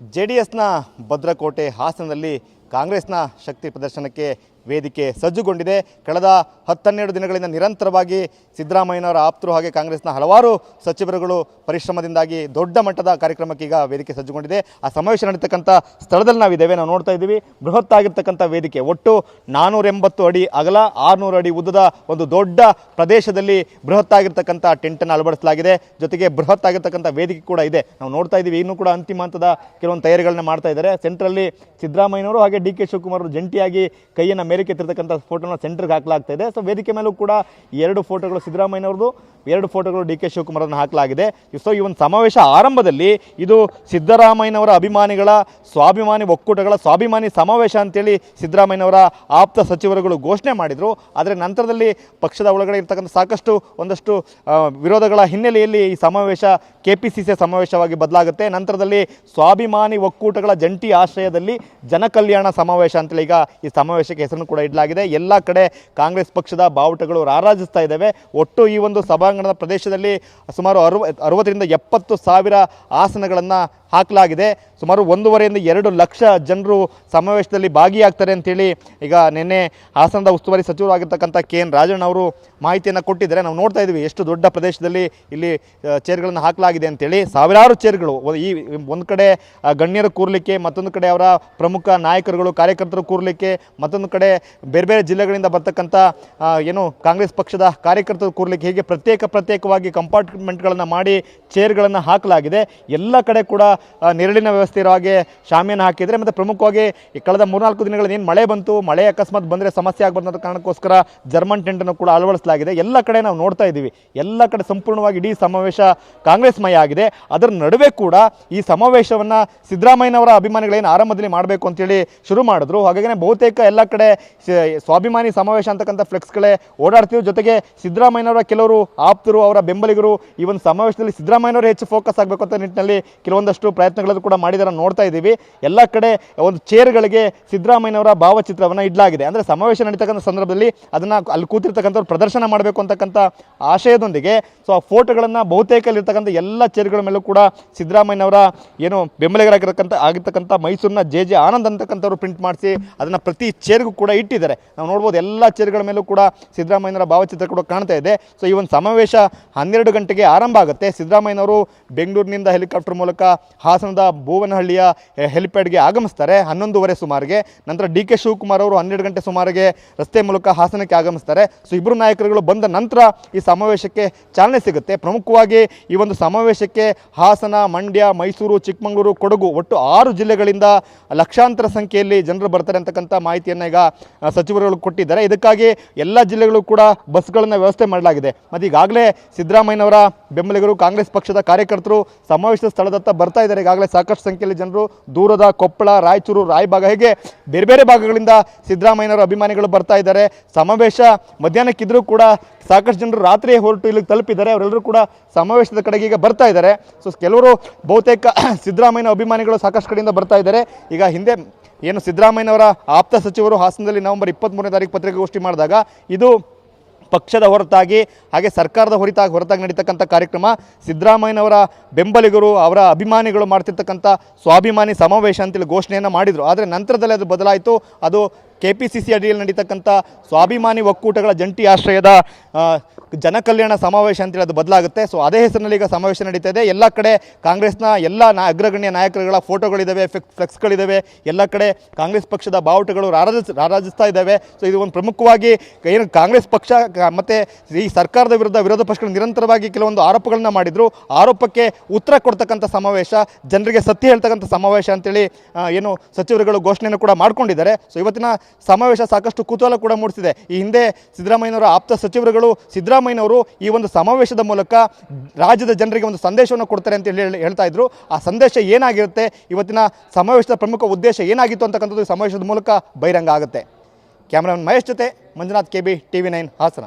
J D ಎಸ್ನ ಭದ್ರಕೋಟೆ ಹಾಸನದಲ್ಲಿ ಕಾಂಗ್ರೆಸ್ನ ಶಕ್ತಿ ಪ್ರದರ್ಶನಕ್ಕೆ ವೇದಿಕೆ ಸಜ್ಜುಗೊಂಡಿದೆ. ಕಳೆದ ಹತ್ತನ್ನೆರಡು ದಿನಗಳಿಂದ ನಿರಂತರವಾಗಿ ಸಿದ್ದರಾಮಯ್ಯನವರ ಆಪ್ತರು ಹಾಗೆ ಕಾಂಗ್ರೆಸ್ನ ಹಲವಾರು ಸಚಿವರುಗಳು ಪರಿಶ್ರಮದಿಂದಾಗಿ ದೊಡ್ಡ ಮಟ್ಟದ ಕಾರ್ಯಕ್ರಮಕ್ಕೆ ಈಗ ವೇದಿಕೆ ಸಜ್ಜುಗೊಂಡಿದೆ. ಆ ಸಮಾವೇಶ ನಡೀತಕ್ಕಂಥ ಸ್ಥಳದಲ್ಲಿ ನಾವಿದ್ದೇವೆ, ನಾವು ನೋಡ್ತಾ ಇದ್ದೀವಿ. ಬೃಹತ್ ಆಗಿರ್ತಕ್ಕಂಥ ವೇದಿಕೆ, ಒಟ್ಟು ನಾನೂರ ಎಂಬತ್ತು ಅಡಿ ಅಗಲ, ಆರುನೂರು ಅಡಿ ಉದ್ದದ ಒಂದು ದೊಡ್ಡ ಪ್ರದೇಶದಲ್ಲಿ ಬೃಹತ್ ಆಗಿರ್ತಕ್ಕಂಥ ಟೆಂಟನ್ನು ಅಳವಡಿಸಲಾಗಿದೆ. ಜೊತೆಗೆ ಬೃಹತ್ ಆಗಿರ್ತಕ್ಕಂಥ ವೇದಿಕೆ ಕೂಡ ಇದೆ. ನಾವು ನೋಡ್ತಾ ಇದ್ದೀವಿ, ಇನ್ನೂ ಕೂಡ ಅಂತಿಮ ಹಂತದ ಕೆಲವೊಂದು ತಯಾರಿಗಳನ್ನ ಮಾಡ್ತಾ ಇದ್ದಾರೆ. ಸೆಂಟ್ರಲ್ಲಿ ಸಿದ್ದರಾಮಯ್ಯನವರು ಹಾಗೆ ಡಿ ಕೆ ಶಿವಕುಮಾರ್ ಜಂಟಿಯಾಗಿ ಕೈಯನ್ನು ಮೇಲಕ್ಕೆ ಎತ್ತಿರ್ತಕ್ಕಂಥ ಫೋಟೋನ ಸೆಂಟ್ರಿಗೆ ಹಾಕಲಾಗ್ತಾ ಇದೆ. ಸೊ ವೇದಿಕೆ ಮೇಲೂ ಕೂಡ ಎರಡು ಫೋಟೋಗಳು ಸಿದ್ದರಾಮಯ್ಯನವ್ರದ್ದು, ಎರಡು ಫೋಟೋಗಳು ಡಿ ಕೆ ಶಿವಕುಮಾರನ್ನು ಹಾಕಲಾಗಿದೆ. ಸೊ ಈ ಒಂದು ಸಮಾವೇಶ ಆರಂಭದಲ್ಲಿ ಇದು ಸಿದ್ದರಾಮಯ್ಯನವರ ಅಭಿಮಾನಿಗಳ ಸ್ವಾಭಿಮಾನಿ ಒಕ್ಕೂಟಗಳ ಸ್ವಾಭಿಮಾನಿ ಸಮಾವೇಶ ಅಂತೇಳಿ ಸಿದ್ದರಾಮಯ್ಯನವರ ಆಪ್ತ ಸಚಿವರುಗಳು ಘೋಷಣೆ ಮಾಡಿದರು. ಆದರೆ ನಂತರದಲ್ಲಿ ಪಕ್ಷದ ಒಳಗಡೆ ಇರ್ತಕ್ಕಂಥ ಸಾಕಷ್ಟು ಒಂದಷ್ಟು ವಿರೋಧಗಳ ಹಿನ್ನೆಲೆಯಲ್ಲಿ ಈ ಸಮಾವೇಶ ಕೆ ಪಿ ಸಿ ಸಿ ಸಮಾವೇಶವಾಗಿ ಬದಲಾಗುತ್ತೆ. ನಂತರದಲ್ಲಿ ಸ್ವಾಭಿಮಾನಿ ಒಕ್ಕೂಟಗಳ ಜಂಟಿ ಆಶ್ರಯದಲ್ಲಿ ಜನಕಲ್ಯಾಣ ಸಮಾವೇಶ ಅಂತೇಳಿ ಈಗ ಈ ಸಮಾವೇಶಕ್ಕೆ ಹೆಸರನ್ನು ಕೂಡ ಇಡಲಾಗಿದೆ. ಎಲ್ಲ ಕಡೆ ಕಾಂಗ್ರೆಸ್ ಪಕ್ಷದ ಬಾವುಟಗಳು ರಾರಾಜಿಸ್ತಾ ಇದ್ದಾವೆ. ಒಟ್ಟು ಈ ಒಂದು ಸಭಾಂಗಣದ ಪ್ರದೇಶದಲ್ಲಿ ಸುಮಾರು ಅರವ, ಅರವತ್ತರಿಂದ ಎಪ್ಪತ್ತು ಸಾವಿರ ಆಸನಗಳನ್ನು ಹಾಕಲಾಗಿದೆ. ಸುಮಾರು ಒಂದೂವರೆಯಿಂದ ಎರಡು ಲಕ್ಷ ಜನರು ಸಮಾವೇಶದಲ್ಲಿ ಭಾಗಿಯಾಗ್ತಾರೆ ಅಂತೇಳಿ ಈಗ ನಿನ್ನೆ ಹಾಸನದ ಉಸ್ತುವಾರಿ ಸಚಿವರು ಆಗಿರ್ತಕ್ಕಂಥ ಕೆ ಎನ್ ರಾಜಣ್ಣ ಅವರು ಮಾಹಿತಿಯನ್ನು ಕೊಟ್ಟಿದ್ದಾರೆ. ನಾವು ನೋಡ್ತಾ ಇದ್ದೀವಿ ಎಷ್ಟು ದೊಡ್ಡ ಪ್ರದೇಶದಲ್ಲಿ ಇಲ್ಲಿ ಚೇರ್ಗಳನ್ನು ಹಾಕಲಾಗಿದೆ. ಅಂತೇಳಿ ಸಾವಿರಾರು ಚೇರ್ಗಳು ಈ ಒಂದು ಕಡೆ ಗಣ್ಯರು ಕೂರ್ಲಿಕ್ಕೆ, ಮತ್ತೊಂದು ಕಡೆ ಅವರ ಪ್ರಮುಖ ನಾಯಕರುಗಳು, ಕಾರ್ಯಕರ್ತರು ಕೂರ್ಲಿಕ್ಕೆ, ಮತ್ತೊಂದು ಕಡೆ ಬೇರೆ ಬೇರೆ ಜಿಲ್ಲೆಗಳಿಂದ ಬರ್ತಕ್ಕಂಥ ಏನು ಕಾಂಗ್ರೆಸ್ ಪಕ್ಷದ ಕಾರ್ಯಕರ್ತರು ಕೂರ್ಲಿಕ್ಕೆ ಹೀಗೆ ಪ್ರತ್ಯೇಕ ಪ್ರತ್ಯೇಕವಾಗಿ ಕಂಪಾರ್ಟ್ಮೆಂಟ್ಗಳನ್ನು ಮಾಡಿ ಚೇರ್ಗಳನ್ನು ಹಾಕಲಾಗಿದೆ. ಎಲ್ಲ ಕಡೆ ಕೂಡ ನೆರಳಿನ ವ್ಯವಸ್ಥೆ ಇರೋ ಹಾಗೆ ಶಾಮಿಯನ್ನು ಹಾಕಿದರೆ, ಮತ್ತು ಪ್ರಮುಖವಾಗಿ ಕಳೆದ ಮೂರ್ನಾಲ್ಕು ದಿನಗಳಲ್ಲಿ ಏನು ಮಳೆ ಬಂತು, ಮಳೆ ಅಕಸ್ಮಾತ್ ಬಂದರೆ ಸಮಸ್ಯೆ ಆಗಬಾರ್ದು ಕಾರಣಕ್ಕೋಸ್ಕರ ಜರ್ಮನ್ ಟೆಂಟನ್ನು ಕೂಡ ಅಳವಡಿಸಲಾಗಿದೆ. ಎಲ್ಲ ಕಡೆ ನಾವು ನೋಡ್ತಾ ಇದ್ದೀವಿ. ಎಲ್ಲ ಕಡೆ ಸಂಪೂರ್ಣವಾಗಿ ಇಡೀ ಸಮಾವೇಶ ಕಾಂಗ್ರೆಸ್ಮಯ ಆಗಿದೆ. ಅದರ ನಡುವೆ ಕೂಡ ಈ ಸಮಾವೇಶವನ್ನು ಸಿದ್ದರಾಮಯ್ಯನವರ ಅಭಿಮಾನಿಗಳೇನು ಆರಂಭದಲ್ಲಿ ಮಾಡಬೇಕು ಅಂತೇಳಿ ಶುರು ಮಾಡಿದ್ರು. ಹಾಗಾಗಿ ಬಹುತೇಕ ಎಲ್ಲ ಕಡೆ ಸ್ವಾಭಿಮಾನಿ ಸಮಾವೇಶ ಅಂತಕ್ಕಂಥ ಫ್ಲೆಕ್ಸ್ಗಳೇ ಓಡಾಡ್ತಿದ್ರು ಜೊತೆಗೆ ಸಿದ್ದರಾಮಯ್ಯನವರ ಕೆಲವರು ಆಪ್ತರು, ಅವರ ಬೆಂಬಲಿಗರು ಈ ಒಂದು ಸಮಾವೇಶದಲ್ಲಿ ಸಿದ್ದರಾಮಯ್ಯನವರು ಹೆಚ್ಚು ಫೋಕಸ್ ಆಗಬೇಕು ಅಂತ ನಿಟ್ಟಿನಲ್ಲಿ ಕೆಲವೊಂದಷ್ಟು ಪ್ರಯತ್ನಗಳನ್ನು ಕೂಡ ಮಾಡಿದಾರೆ ನೋಡ್ತಾ ಇದ್ದೀವಿ. ಎಲ್ಲ ಕಡೆ ಒಂದು ಚೇರ್ಗಳಿಗೆ ಸಿದ್ದರಾಮಯ್ಯನವರ ಭಾವಚಿತ್ರವನ್ನು ಇಡಲಾಗಿದೆ. ಅಂದರೆ ಸಮಾವೇಶ ನಡೀತಕ್ಕಂಥ ಸಂದರ್ಭದಲ್ಲಿ ಅದನ್ನು ಅಲ್ಲಿ ಕೂತಿರ್ತಕ್ಕಂಥವ್ರು ಪ್ರದರ್ಶನ ಮಾಡಬೇಕು ಅಂತಕ್ಕಂಥ ಆಶಯದೊಂದಿಗೆ. ಸೊ ಆ ಫೋಟೋಗಳನ್ನು ಬಹುತೇಕ ಇರ್ತಕ್ಕಂಥ ಎಲ್ಲ ಚೇರ್ಗಳ ಮೇಲೂ ಕೂಡ ಸಿದ್ದರಾಮಯ್ಯನವರ ಏನು ಬೆಂಬಲಿಗರಾಗಿರ್ತಕ್ಕಂಥ ಆಗಿರ್ತಕ್ಕಂಥ ಮೈಸೂರಿನ ಜೆ ಜೆ ಆನಂದ್ ಅಂತಕ್ಕಂಥವ್ರು ಪ್ರಿಂಟ್ ಮಾಡಿಸಿ ಅದನ್ನು ಪ್ರತಿ ಚೇರ್ಗೂ ಕೂಡ ಇಟ್ಟಿದ್ದಾರೆ. ನಾವು ನೋಡ್ಬೋದು ಎಲ್ಲ ಚೇರ್ಗಳ ಮೇಲೂ ಕೂಡ ಸಿದ್ದರಾಮಯ್ಯನವರ ಭಾವಚಿತ್ರ ಕೂಡ ಕಾಣ್ತಾ ಇದೆ. ಸೊ ಈ ಒಂದು ಸಮಾವೇಶ ಹನ್ನೆರಡು ಗಂಟೆಗೆ ಆರಂಭ ಆಗುತ್ತೆ. ಸಿದ್ದರಾಮಯ್ಯನವರು ಬೆಂಗಳೂರಿನಿಂದ ಹೆಲಿಕಾಪ್ಟರ್ ಮೂಲಕ ಹಾಸನದ ಭುವನಹಳ್ಳಿಯ ಹೆಲಿಪ್ಯಾಡ್ಗೆ ಆಗಮಿಸ್ತಾರೆ. ಹನ್ನೊಂದುವರೆ ಸುಮಾರಿಗೆ. ನಂತರ ಡಿ ಕೆ ಶಿವಕುಮಾರ್ ಅವರು ಹನ್ನೆರಡು ಗಂಟೆ ಸುಮಾರಿಗೆ ರಸ್ತೆ ಮೂಲಕ ಹಾಸನಕ್ಕೆ ಆಗಮಿಸ್ತಾರೆ. ಸೊ ಇಬ್ಬರು ನಾಯಕರುಗಳು ಬಂದ ನಂತರ ಈ ಸಮಾವೇಶಕ್ಕೆ ಚಾಲನೆ ಸಿಗುತ್ತೆ. ಪ್ರಮುಖವಾಗಿ ಈ ಒಂದು ಸಮಾವೇಶಕ್ಕೆ ಹಾಸನ, ಮಂಡ್ಯ, ಮೈಸೂರು, ಚಿಕ್ಕಮಗಳೂರು, ಕೊಡಗು ಒಟ್ಟು ಆರು ಜಿಲ್ಲೆಗಳಿಂದ ಲಕ್ಷಾಂತರ ಸಂಖ್ಯೆಯಲ್ಲಿ ಜನರು ಬರ್ತಾರೆ ಅಂತಕ್ಕಂಥ ಮಾಹಿತಿಯನ್ನು ಈಗ ಸಚಿವರುಗಳು ಕೊಟ್ಟಿದ್ದಾರೆ. ಇದಕ್ಕಾಗಿ ಎಲ್ಲ ಜಿಲ್ಲೆಗಳು ಕೂಡ ಬಸ್ಗಳನ್ನು ವ್ಯವಸ್ಥೆ ಮಾಡಲಾಗಿದೆ. ಮತ್ತು ಈಗಾಗಲೇ ಸಿದ್ದರಾಮಯ್ಯನವರ ಬೆಂಬಲಿಗರು ಕಾಂಗ್ರೆಸ್ ಪಕ್ಷದ ಕಾರ್ಯಕರ್ತರು ಸಮಾವೇಶದ ಸ್ಥಳದತ್ತ ಬರ್ತಾ ಇದ್ದಾರೆ. ಈಗಾಗಲೇ ಸಾಕಷ್ಟು ಸಂಖ್ಯೆಯಲ್ಲಿ ಜನರು ದೂರದ ಕೊಪ್ಪಳ, ರಾಯಚೂರು, ರಾಯಭಾಗ, ಹೇಗೆ ಬೇರೆ ಬೇರೆ ಭಾಗಗಳಿಂದ ಸಿದ್ದರಾಮಯ್ಯನವರ ಅಭಿಮಾನಿಗಳು ಬರ್ತಾ ಇದ್ದಾರೆ. ಸಮಾವೇಶ ಮಧ್ಯಾಹ್ನಕ್ಕಿದ್ರೂ ಕೂಡ ಸಾಕಷ್ಟು ಜನರು ರಾತ್ರಿ ಹೊರಟು ಇಲ್ಲಿಗೆ ತಲುಪಿದ್ದಾರೆ. ಅವರೆಲ್ಲರೂ ಕೂಡ ಸಮಾವೇಶದ ಕಡೆಗೆ ಈಗ ಬರ್ತಾ ಇದ್ದಾರೆ. ಸೊ ಕೆಲವರು ಬಹುತೇಕ ಸಿದ್ದರಾಮಯ್ಯನ ಅಭಿಮಾನಿಗಳು ಸಾಕಷ್ಟು ಕಡೆಯಿಂದ ಬರ್ತಾ ಇದ್ದಾರೆ. ಈಗ ಹಿಂದೆ ಏನು ಸಿದ್ದರಾಮಯ್ಯನವರ ಆಪ್ತ ಸಚಿವರು ಹಾಸನದಲ್ಲಿ ನವೆಂಬರ್ ಇಪ್ಪತ್ತ್ಮೂರನೇ ತಾರೀಕು ಪತ್ರಿಕಾಗೋಷ್ಠಿ ಮಾಡಿದಾಗ ಇದು ಪಕ್ಷದ ಹೊರತಾಗಿ ಹಾಗೆ ಸರ್ಕಾರದ ಹೊರತಾಗಿ ಹೊರತಾಗಿ ನಡೀತಕ್ಕಂಥ ಕಾರ್ಯಕ್ರಮ. ಸಿದ್ದರಾಮಯ್ಯನವರ ಬೆಂಬಲಿಗರು, ಅವರ ಅಭಿಮಾನಿಗಳು ಮಾಡ್ತಿರ್ತಕ್ಕಂಥ ಸ್ವಾಭಿಮಾನಿ ಸಮಾವೇಶ ಅಂತೇಳಿ ಘೋಷಣೆಯನ್ನು ಮಾಡಿದರು. ಆದರೆ ನಂತರದಲ್ಲಿ ಅದು ಬದಲಾಯಿತು. ಅದು ಕೆ ಪಿ ಸಿ ಸಿ ಅಡಿಯಲ್ಲಿ ನಡೀತಕ್ಕಂಥ ಸ್ವಾಭಿಮಾನಿ ಒಕ್ಕೂಟಗಳ ಜಂಟಿ ಆಶ್ರಯದ ಜನಕಲ್ಯಾಣ ಸಮಾವೇಶ ಅಂತೇಳಿ ಅದು ಬದಲಾಗುತ್ತೆ. ಸೊ ಅದೇ ಹೆಸರಿನಲ್ಲಿ ಈಗ ಸಮಾವೇಶ ನಡೀತಾ ಇದೆ. ಎಲ್ಲ ಕಡೆ ಕಾಂಗ್ರೆಸ್ನ ಎಲ್ಲ ನಾ, ಅಗ್ರಗಣ್ಯ ನಾಯಕರುಗಳ ಫೋಟೋಗಳಿದ್ದಾವೆ ಫ್ಲೆಕ್ಸ್ ಫ್ಲೆಕ್ಸ್ಗಳಿದ್ದಾವೆ ಎಲ್ಲ ಕಡೆ ಕಾಂಗ್ರೆಸ್ ಪಕ್ಷದ ಬಾವುಟಗಳು ರಾರಾಜಿಸ್ ರಾರಾಜಿಸ್ತಾ ಇದ್ದಾವೆ ಸೊ ಇದು ಒಂದು ಪ್ರಮುಖವಾಗಿ ಏನು ಕಾಂಗ್ರೆಸ್ ಪಕ್ಷ ಮತ್ತು ಈ ಸರ್ಕಾರದ ವಿರುದ್ಧ ವಿರೋಧ ಪಕ್ಷಗಳು ನಿರಂತರವಾಗಿ ಕೆಲವೊಂದು ಆರೋಪಗಳನ್ನ ಮಾಡಿದ್ರು. ಆರೋಪಕ್ಕೆ ಉತ್ತರ ಕೊಡ್ತಕ್ಕಂಥ ಸಮಾವೇಶ, ಜನರಿಗೆ ಸತ್ಯ ಹೇಳ್ತಕ್ಕಂಥ ಸಮಾವೇಶ ಅಂತೇಳಿ ಏನು ಸಚಿವರುಗಳು ಘೋಷಣೆಯನ್ನು ಕೂಡ ಮಾಡ್ಕೊಂಡಿದ್ದಾರೆ. ಸೊ ಇವತ್ತಿನ ಸಮಾವೇಶ ಸಾಕಷ್ಟು ಕುತೂಹಲ ಕೂಡ ಮೂಡಿಸಿದೆ. ಈ ಹಿಂದೆ ಸಿದ್ದರಾಮಯ್ಯನವರ ಆಪ್ತ ಸಚಿವರುಗಳು ಸಿದ್ದರಾಮಯ್ಯನವರು ಈ ಒಂದು ಸಮಾವೇಶದ ಮೂಲಕ ರಾಜ್ಯದ ಜನರಿಗೆ ಒಂದು ಸಂದೇಶವನ್ನು ಕೊಡ್ತಾರೆ ಅಂತ ಹೇಳಿ ಹೇಳ್ತಾ ಇದ್ರು. ಆ ಸಂದೇಶ ಏನಾಗಿರುತ್ತೆ? ಇವತ್ತಿನ ಸಮಾವೇಶದ ಪ್ರಮುಖ ಉದ್ದೇಶ ಏನಾಗಿತ್ತು ಅಂತಕ್ಕಂಥದ್ದು ಸಮಾವೇಶದ ಮೂಲಕ ಬಹಿರಂಗ ಆಗುತ್ತೆ. ಕ್ಯಾಮ್ರಾಮನ್ ಮಹೇಶ್ ಜೊತೆ Manjunath K B T V nine Hassan.